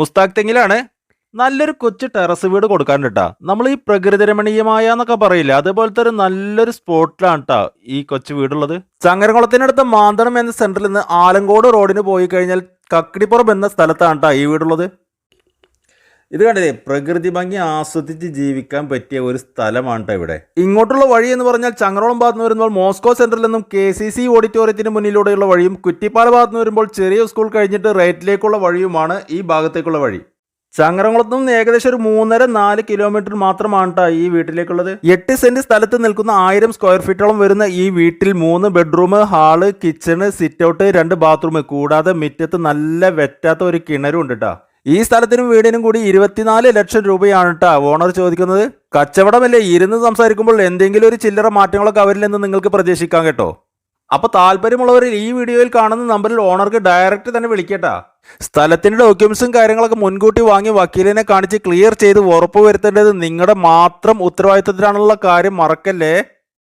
മുസ്താഖ് തെങ്ങിലാണ് നല്ലൊരു കൊച്ചു ടെറസ് വീട് കൊടുക്കാനുണ്ട് നമ്മൾ ഈ പ്രകൃതി രമണീയമായ എന്നൊക്കെ പറയില്ല? അതേപോലത്തെ ഒരു നല്ലൊരു സ്പോട്ടിലാണ് കേട്ടോ ഈ കൊച്ചു വീടുള്ളത്. ചങ്ങരകുളത്തിനടുത്ത് മാന്തണം എന്ന സെന്ററിൽ നിന്ന് ആലങ്കോട് റോഡിന് പോയി കഴിഞ്ഞാൽ കക്കിടിപ്പുറം എന്ന സ്ഥലത്താണ് കേട്ടോ ഈ വീടുള്ളത്. ഇത് കണ്ടില്ലേ? പ്രകൃതി ഭംഗി ആസ്വദിച്ച് ജീവിക്കാൻ പറ്റിയ ഒരു സ്ഥലമാണ് ഇവിടെ. ഇങ്ങോട്ടുള്ള വഴി എന്ന് പറഞ്ഞാൽ ചങ്ങരോളം ഭാഗത്ത് നിന്ന് വരുമ്പോൾ മോസ്കോ സെന്ററിൽ നിന്നും കെ സി സി ഓഡിറ്റോറിയത്തിന് മുന്നിലൂടെയുള്ള വഴിയും കുറ്റിപ്പാല ഭാഗത്ത് നിന്ന് വരുമ്പോൾ ചെറിയ സ്കൂൾ കഴിഞ്ഞിട്ട് റൈറ്റിലേക്കുള്ള വഴിയുമാണ് ഈ ഭാഗത്തേക്കുള്ള വഴി. ചങ്ങരംകുളത്ത് നിന്ന് ഏകദേശം ഒരു മൂന്നര നാല് കിലോമീറ്റർ മാത്രമാണ് ഈ വീട്ടിലേക്കുള്ളത്. എട്ട് സെന്റ് സ്ഥലത്ത് നിൽക്കുന്ന ആയിരം സ്ക്വയർ ഫീറ്റോളം വരുന്ന ഈ വീട്ടിൽ മൂന്ന് bedroom hall kitchen sit out രണ്ട് ബാത്റൂം. കൂടാതെ മിറ്റത്ത് നല്ല വെറ്റാത്ത ഒരു കിണറും ഉണ്ട് ട്ടാ. ഈ സ്ഥലത്തിനും വീടിനും കൂടി ഇരുപത്തിനാല് ലക്ഷം രൂപയാണ് കേട്ടോ ഓണർ ചോദിക്കുന്നത് കച്ചവടമല്ലേ? ഇരുന്ന് സംസാരിക്കുമ്പോൾ എന്തെങ്കിലും ഒരു ചില്ലറ മാറ്റങ്ങളൊക്കെ അവരിൽ നിന്ന് നിങ്ങൾക്ക് പ്രതീക്ഷിക്കാം കേട്ടോ. അപ്പൊ താല്പര്യമുള്ളവരിൽ ഈ വീഡിയോയിൽ കാണുന്ന നമ്പറിൽ ഓണർക്ക് ഡയറക്റ്റ് തന്നെ വിളിക്കട്ടാ. സ്ഥലത്തിന്റെ ഡോക്യുമെന്റ്സും കാര്യങ്ങളൊക്കെ മുൻകൂട്ടി വാങ്ങി വക്കീലിനെ കാണിച്ച് ക്ലിയർ ചെയ്ത് ഉറപ്പ് വരുത്തേണ്ടത് നിങ്ങളുടെ മാത്രം ഉത്തരവാദിത്തത്തിലാണുള്ള കാര്യം മറക്കല്ലേ?